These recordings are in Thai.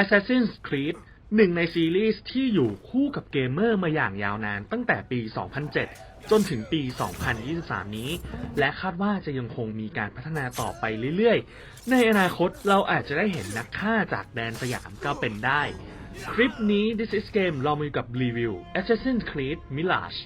Assassin's Creed หนึ่งในซีรีส์ที่อยู่คู่กับเกมเมอร์มาอย่างยาวนานตั้งแต่ปี 2007 จนถึงปี 2023 นี้ และคาดว่าจะยังคงมีการพัฒนาต่อไปเรื่อยๆ ในอนาคตเราอาจจะได้เห็นนักฆ่าจากแดนสยามก็เป็นได้ คลิปนี้ This is Game เรามาอกับรีวิว Assassin's Creed Mirage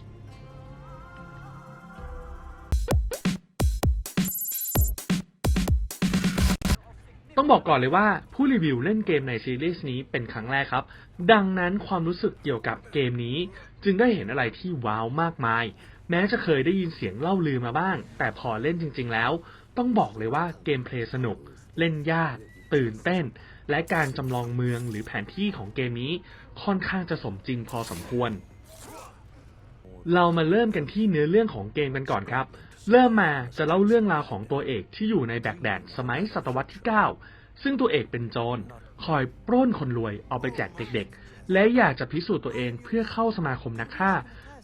ต้องบอกก่อนเลยว่าผู้รีวิวเล่นเกมในซีรีส์นี้เป็นครั้งแรกครับ ดังนั้นความรู้สึกเกี่ยวกับเกมนี้ จึงได้เห็นอะไรที่ว้าวมากมาย แม้จะเคยได้ยินเสียงเล่าลือมาบ้าง แต่พอเล่นจริง ๆ แล้ว ต้องบอกเลยว่าเกมเพลย์สนุก เล่นยาก ตื่นเต้น และการจำลองเมืองหรือแผนที่ของเกมนี้ ค่อนข้างจะสมจริงพอสมควร เรามาเริ่มกันที่เนื้อเรื่องของเกมกันก่อนครับ เริ่มมาจะเล่าเรื่องราวของตัวเอกที่อยู่ในแบกแดดสมัยศตวรรษที่ 9 ซึ่งตัวเอกเป็นโจรคอยปล้นคนรวยเอาไปแจกเด็กๆ และอยากจะพิสูจน์ตัวเองเพื่อเข้าสมาคมนักฆ่า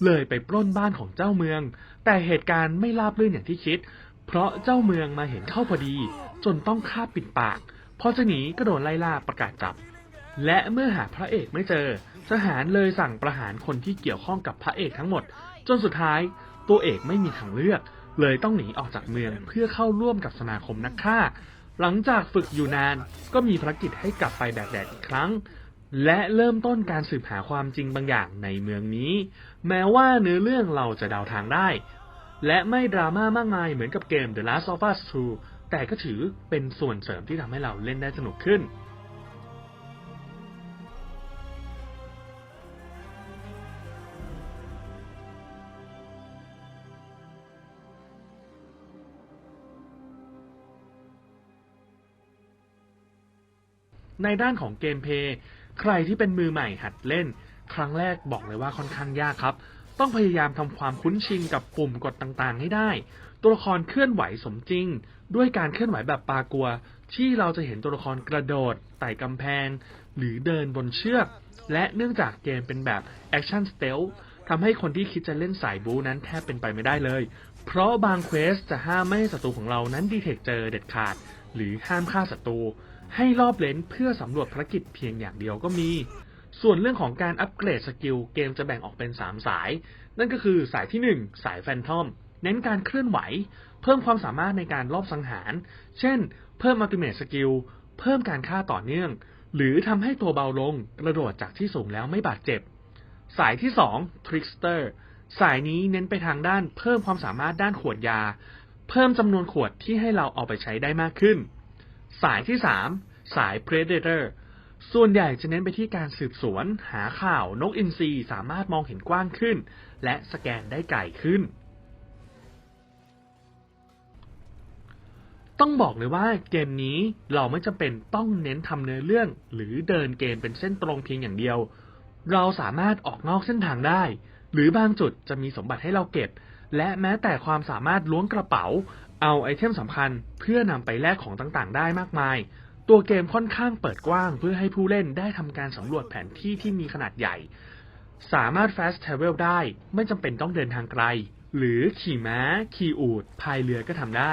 เลยไปปล้นบ้านของเจ้าเมือง แต่เหตุการณ์ไม่ราบรื่นอย่างที่คิด เพราะเจ้าเมืองมาเห็นเข้าพอดี จนต้องฆ่าปิดปากพอจะหนีก็โดนไล่ล่าประกาศจับ และเมื่อหาพระเอกไม่เจอ ทหารเลยสั่งประหารคนที่เกี่ยวข้องกับพระเอกทั้งหมด จนสุดท้ายตัวเอกไม่มีทางเลือก เลยต้องหนีออกจากเมืองเพื่อเข้าร่วมกับสมาคมนักฆ่า หลังจากฝึกอยู่นานก็มีภารกิจให้กลับไปแบกแดดอีกครั้ง และเริ่มต้นการสืบหาความจริงบางอย่างในเมืองนี้ แม้ว่าเนื้อเรื่องเราจะเดาทางได้ และไม่ดราม่ามากมายเหมือนกับเกม The Last of Us 2 แต่ก็ถือเป็นส่วนเสริมที่ทำให้เราเล่นได้สนุกขึ้น ในด้านของเกมเพย์ใครที่เป็นมือใหม่หัดเล่น ครั้งแรกบอกเลยว่าค่อนข้างยากครับ ต้องพยายามทำความคุ้นชินกับปุ่มกดต่างๆ ให้ได้ ตัวละครเคลื่อนไหวสมจริง ด้วยการเคลื่อนไหวแบบปากัว ที่เราจะเห็นตัวละครกระโดดไต่กำแพง หรือเดินบนเชือก และเนื่องจากเกมเป็นแบบแอคชั่นสเตลทำให้คนที่คิดจะเล่นสายบูนั้นแทบเป็นไปไม่ได้เลย เพราะบางเควสจะห้ามไม่ให้ศัตรูของเรานั้นดีเทคเจอเด็ดขาด หรือห้ามฆ่าศัตรู ให้รอบเลนเพื่อสำรวจภารกิจเพียงอย่างเดียวก็มี ส่วนเรื่องของการอัปเกรดสกิลเกมจะแบ่งออกเป็น 3 สาย นั่นก็คือสายที่ 1 สายแฟนทอม เน้นการเคลื่อนไหว เพิ่มความสามารถในการลอบสังหาร เช่น เพิ่มอัลติเม e สกิล เพิ่มการฆ่าต่อเนื่อง หรือทำให้ตัวเบาลงกระโดดจากที่สูงแล้วไม่บาดเจ็บ สายที่ 2 Trickster สายนี้เน้นไปทางด้านเพิ่มความสามารถด้านขวดยา เพิ่มจำนวนขวดที่ให้เราเอาไปใช้ได้มากขึ้น สายที่3สาย Predator ส่วนใหญ่จะเน้นไปที่การสืบสวน หาข่าวนกอินทรีสามารถมองเห็นกว้างขึ้น และสแกนได้ไกลขึ้น ต้องบอกเลยว่าเกมนี้เราไม่จำเป็นต้องเน้นทำเนื้อเรื่อง หรือเดินเกมเป็นเส้นตรงเพียงอย่างเดียว เราสามารถออกนอกเส้นทางได้ หรือบางจุดจะมีสมบัติให้เราเก็บ และแม้แต่ความสามารถล้วงกระเป๋า เอาไอเทมสำคัญเพื่อนำไปแลกของต่างๆ ได้มากมาย ตัวเกมค่อนข้างเปิดกว้างเพื่อให้ผู้เล่นได้ทำการสำรวจแผนที่ที่มีขนาดใหญ่ สามารถ fast travel ได้ไม่จำเป็นต้องเดินทางไกล หรือขี่ม้า ขี่อูฐพายเรือก็ทำได้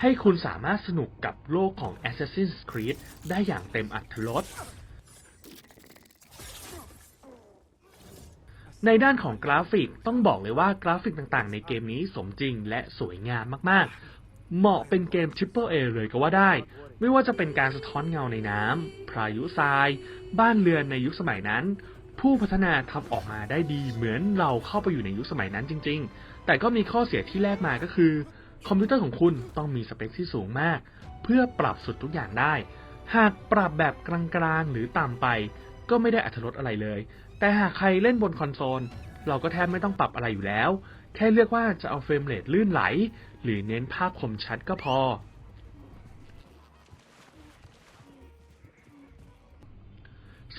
ให้คุณสามารถสนุกกับโลกของ Assassin's Creed ได้อย่างเต็มอัตรถรสในด้านของกราฟิกต้องบอกเลยว่ากราฟิกต่างๆ ในเกมนี้สมจริงและสวยงามมากๆ เหมาะเป็นเกม Triple A เลยก็ว่าได้ ไม่ว่าจะเป็นการสะท้อนเงาในน้ำพายุทราย บ้านเรือนในยุคสมัยนั้น ผู้พัฒนาทำออกมาได้ดีเหมือนเราเข้าไปอยู่ในยุคสมัยนั้นจริง ๆ แต่ก็มีข้อเสียที่แรกมาก็คือ คอมพิวเตอร์ของคุณต้องมีสเปคที่สูงมาก เพื่อปรับสุดทุกอย่างได้ หากปรับแบบกลางๆหรือต่ำไป ก็ไม่ได้อัตรสอะไรเลย แต่หากใครเล่นบนคอนโซลเราก็แทบไม่ต้องปรับอะไรอยู่แล้ว แค่เลือกว่าจะเอาเฟรมเรทลื่นไหล หรือเน้นภาพคมชัดก็พอ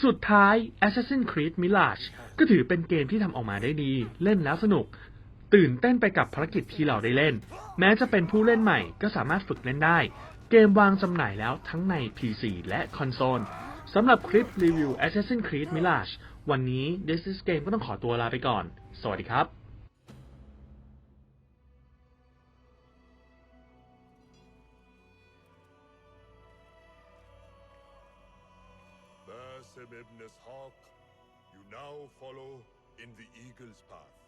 สุดท้าย Assassin's Creed Mirage ก็ถือเป็นเกมที่ทำออกมาได้ดี เล่นแล้วสนุก ตื่นเต้นไปกับภารกิจที่เราได้เล่น แม้จะเป็นผู้เล่นใหม่ก็สามารถฝึกเล่นได้ เกมวางจำหน่ายแล้วทั้งใน PC และคอนโซลสำหรับคลิปรีวิว Assassin's Creed Mirage วันนี้ This is Game ก็ต้องขอตัวลาไปก่อน สวัสดีครับ Qasim ibn Ishaq, you now follow in the eagle's path.